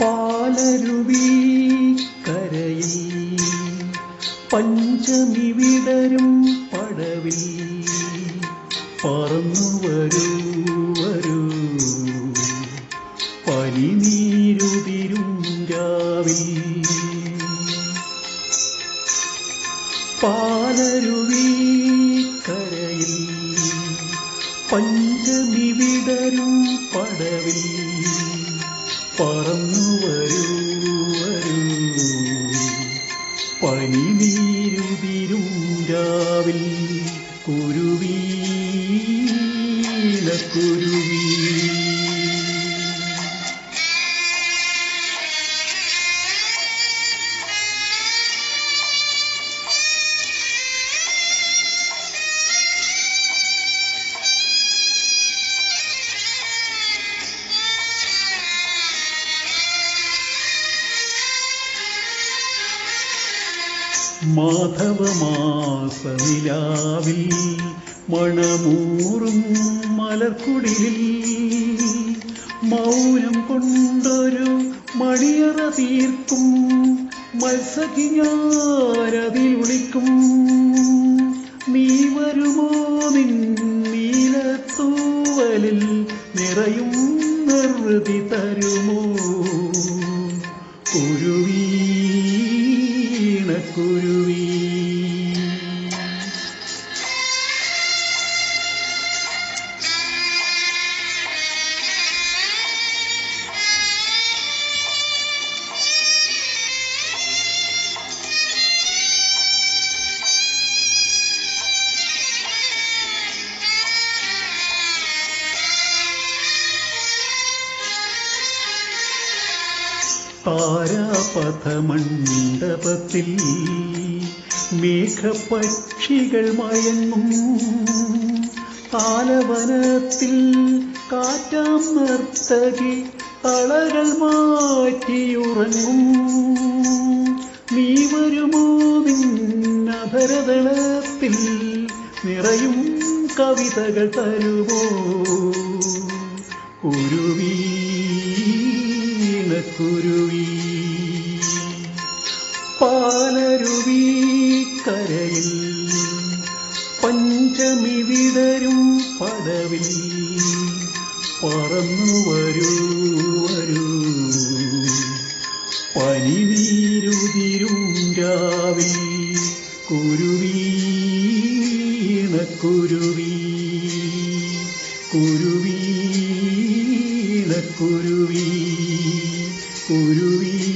പാലരുവി കരയിൽ പഞ്ചമി വിടരും പടവിൽ. പറന്നു വരൂ വരൂ. പനിനീരുതിരും രാവിൽ. പാലരുവി കരയിൽ പഞ്ചമി വിടരും പടവിൽ. പറന്നു വരൂ വരൂ. പനിനീരുതിരും രാവിൽ കുരുവീല കുരുവീ മാധവമാസനിലാവിൽ മണമൂറും മലർക്കുടിയിൽ മൗനം കൊണ്ടൊരു മണിയറ തീർക്കും മത്സഖിഞ്ഞാരതിൽ വിളിക്കും. നീ വരുമോ നിൻ നീലത്തൂവലിൽ നിറയും നിർവൃതി തരുമോ? കുരുവീണ കുരുവീ താരാപഥമണ്ഡപത്തിൽ മേഘപക്ഷികൾ മയങ്ങും. താലവനത്തിൽ കാറ്റാം നർത്തകി തളകൾ മാറ്റിയുറങ്ങും. നീ വരുമോ നിന്നധരതളത്തിൽ നിറയും കവിതകൾ തരുമോ? കുരുവീണ പറന്നു വരൂ. വരൂ പനിനീരുതിരും രാവിൽ കുരുവീണ കുരുവീ കുരുവീണ കുരുവീ കുരുവീ.